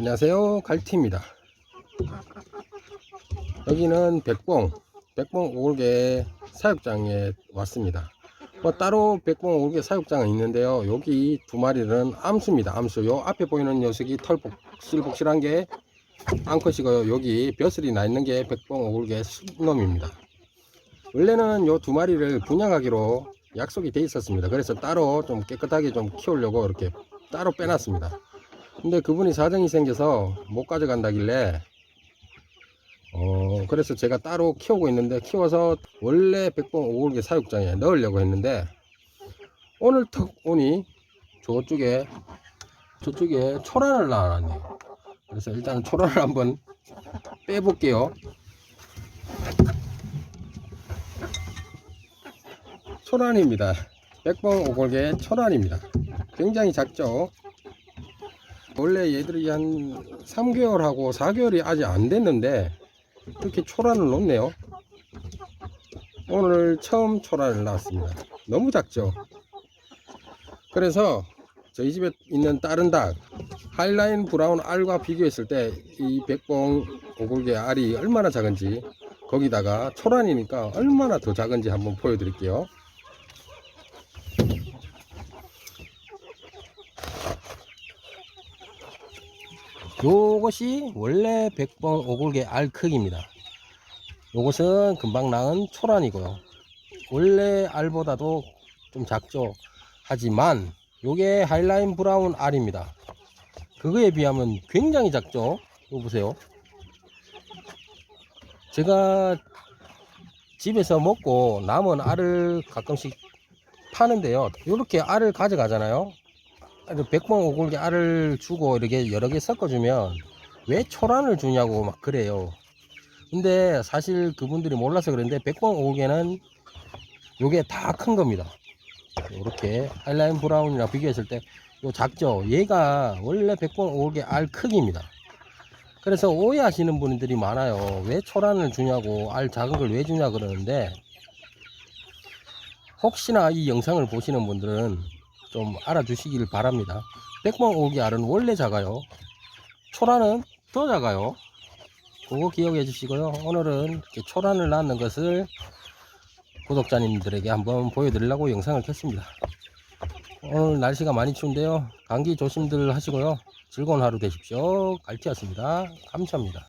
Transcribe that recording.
안녕하세요. 갈티입니다. 여기는 백봉 백봉 오골개 사육장에 왔습니다. 뭐 따로 백봉 오골개 사육장은 있는데요. 여기 두 마리는 암수입니다. 암수. 요 앞에 보이는 녀석이 털복실복실한 게 암컷이고요. 여기 벼슬이 나 있는 게 백봉 오골개 순놈입니다. 원래는 요 두 마리를 분양하기로 약속이 돼 있었습니다. 그래서 따로 좀 깨끗하게 좀 키우려고 이렇게 따로 빼놨습니다 근데 그분이 사정이 생겨서 못 가져간다길래 어 그래서 제가 따로 키우고 있는데 키워서 원래 백봉 오골개 사육장에 넣으려고 했는데 오늘 턱 오니 저쪽에 저쪽에 초란을 낳아놨네요. 그래서 일단 초란을 한번 빼볼게요. 초란입니다. 백봉 오골개 초란입니다. 굉장히 작죠 원래 얘들이 한 3개월하고 4개월이 아직 안 됐는데 이렇게 초란을 놓네요. 오늘 처음 초란을 낳았습니다. 너무 작죠? 그래서 저희 집에 있는 다른 닭 하이라인 브라운 알과 비교했을 때 이 백봉 오골개 알이 얼마나 작은지 거기다가 초란이니까 얼마나 더 작은지 한번 보여드릴게요 요것이 원래 백봉 오골개 알 크기입니다. 요것은 금방 낳은 초란이고요. 원래 알보다도 좀 작죠. 하지만 요게 하이라인 브라운 알입니다. 그거에 비하면 굉장히 작죠. 이거 보세요. 제가 집에서 먹고 남은 알을 가끔씩 파는데요. 이렇게 알을 가져가잖아요. 백봉 오골개 알을 주고 이렇게 여러 개 섞어주면 왜 초란을 주냐고 막 그래요. 근데 사실 그분들이 몰라서 그런데 백봉 오골개는 요게 다 큰 겁니다. 이렇게 하이라인 브라운이랑 비교했을 때 요 작죠. 얘가 원래 백봉 오골개 알 크기입니다. 그래서 오해하시는 분들이 많아요. 왜 초란을 주냐고 알 작은 걸 왜 주냐 그러는데 혹시나 이 영상을 보시는 분들은 좀 알아주시길 바랍니다. 백봉 오기 알은 원래 작아요. 초라는 더 작아요. 그거 기억해 주시고요. 오늘은 이렇게 초란을 낳는 것을 구독자님들에게 한번 보여드리려고 영상을 켰습니다. 오늘 날씨가 많이 추운데요. 감기 조심들 하시고요. 즐거운 하루 되십시오. 갈티였습니다. 감사합니다.